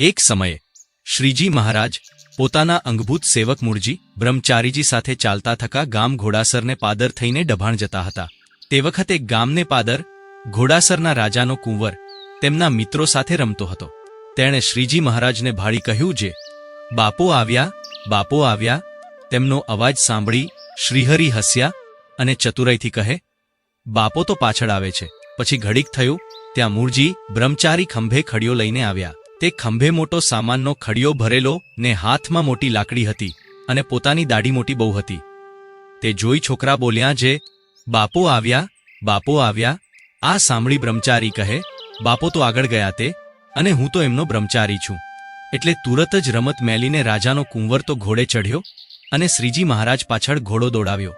એક સમયે, શ્રીજી મહારાજ, પોતાના અંગભૂત સેવક મૂળજી, બ્રહ્મચારીજી સાથે ચાલતા થકા ગામ ઘોડાસરને પાદર થઈને ડભાણ જતા હતા. તે વખતે ગામને પાદર, ઘોડાસરના રાજાનો કુંવર, તેમના મિત્રો સાથે રમતો હતો. તેણે શ્રીજી મહારાજને ભાળી કહ્યું જે, બાપો આવ્યા બાપો આવ્યા. તેમનો અવાજ સાંભળી શ્રીહરિ હસ્યા અને ચતુરાઈથી કહે, બાપો તો પાછળ આવે છે. પછી ઘડીક થયું, ત્યાં મૂળજી, બ્રહ્મચારી ખંભે ખડિયો લઈને આવ્યા. તે ખંભે મોટો સામાનનો ખડિયો ભરેલો ને હાથમાં મોટી લાકડી હતી અને પોતાની દાઢી મોટી બહુ હતી. તે જોઈ છોકરા બોલ્યા જે, બાપો આવ્યા બાપો આવ્યા, આ સાંભળી બ્રહ્મચારી કહે, બાપો તો આગળ ગયા તે, અને હું તો એમનો બ્રહ્મચારી છું. એટલે તુરત જ રમત મેલીને રાજાનો કુંવર તો ઘોડે ચઢ્યો અને શ્રીજી મહારાજ પાછળ ઘોડો દોડાવ્યો.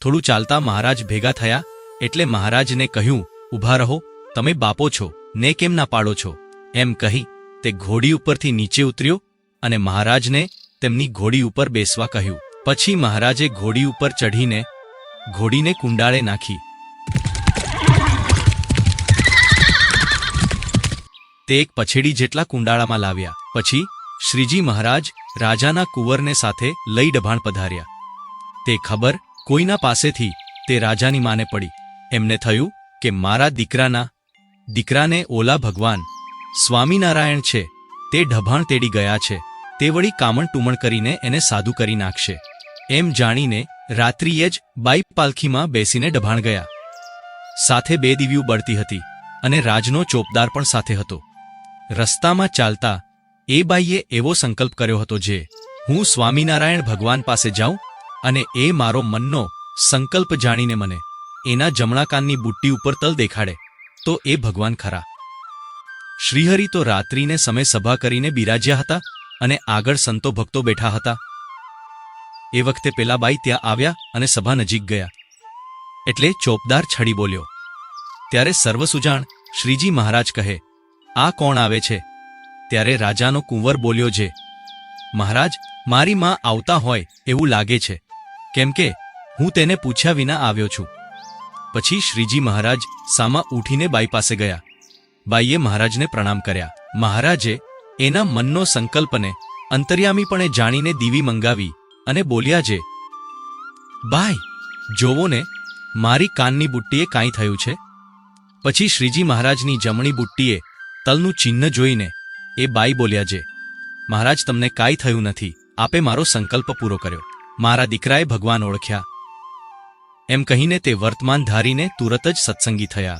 થોડું ચાલતા મહારાજ ભેગા થયા એટલે મહારાજને કહ્યું ઊભા રહો, તમે બાપો છો, ને કેમ ના પાડો છો? એમ કહી તે ઘોડી ઉપરથી નીચે ઉતર્યો અને મહારાજને તેમની ઘોડી ઉપર બેસવા કહ્યું. પછી મહારાજે ઘોડી ઉપર ચઢીને ઘોડીને કુંડાળે નાખી. તે એક પછેડી જેટલા કુંડાળામાં લાવ્યા. પછી શ્રીજી મહારાજ રાજાના કુંવરને સાથે લઈ ડભાણ પધાર્યા. તે ખબર કોઈના પાસેથી તે રાજાની માને પડી. એમને થયું કે મારા દીકરાના, દીકરાને ઓલા ભગવાન સ્વામિનારાયણ છે, તે ઢભાણ તેડી ગયા છે, તે વળી કામણ ટુમણ કરીને એને સાધુ કરી નાખશે. એમ જાણીને રાત્રિએ જ બાઈ પાલખીમાં બેસીને ડભાણ ગયા. સાથે બે દિવ્યું બળતી હતી અને રાજનો ચોપદાર પણ સાથે હતો. રસ્તામાં ચાલતા એ બાઈએ એવો સંકલ્પ કર્યો હતો જે, હું સ્વામિનારાયણ ભગવાન પાસે જાઉં અને એ મારો મનનો સંકલ્પ જાણીને મને એના જમણા કાનની બુટ્ટી ઉપર તલ દેખાડે, તો એ ભગવાન ખરા. શ્રીહરિ તો રાત્રિને સમય સભા કરીને બિરાજ્યા હતા અને આગળ સંતો ભક્તો બેઠા હતા. એ વખતે પેલા બાઈ ત્યાં આવ્યા અને સભા નજીક ગયા. એટલે ચોપદાર છડી બોલ્યો. ત્યારે સર્વસુજાણ શ્રીજી મહારાજ કહે, આ કોણ આવે છે? ત્યારે રાજાનો કુંવર બોલ્યો છે, મહારાજ, મારી માં આવતા હોય એવું લાગે છે. કેમ કે હું તેને પૂછ્યા વિના આવ્યો છું. પછી શ્રીજી મહારાજ સામા ઉઠીને બાઈ પાસે ગયા. બાઈએ મહારાજને પ્રણામ કર્યા. મહારાજે એના મનનો સંકલ્પને અંતર્યામીપણે જાણીને દીવી મંગાવી અને બોલ્યા જે, બાઈ, જોવો ને, મારી કાનની બુટ્ટીએ કાંઈ થયું છે? પછી શ્રીજી મહારાજની જમણી બુટ્ટીએ તલનું ચિહ્ન જોઈને એ બાઈ બોલ્યા જે, મહારાજ, તમને કાંઈ થયું નથી. આપે મારો સંકલ્પ પૂરો કર્યો. મારા દીકરાએ ભગવાન ઓળખ્યા. એમ કહીને તે વર્તમાન ધારીને તુરત જ સત્સંગી થયા.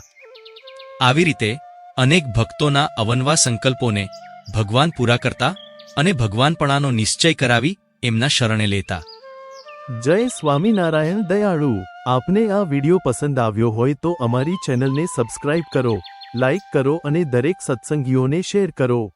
આવી રીતે અનેક ભક્તોના અવનવા સંકલ્પોને ભગવાન પૂરા કરતા અને ભગવાનપણાનો નિશ્ચય કરાવી એમના શરણે લેતા. જય સ્વામિનારાયણ દયાળુ. આપને આ વિડિયો પસંદ આવ્યો હોય તો અમારી ચેનલને સબસ્ક્રાઇબ કરો, લાઇક કરો અને દરેક સત્સંગીઓને શેર કરો.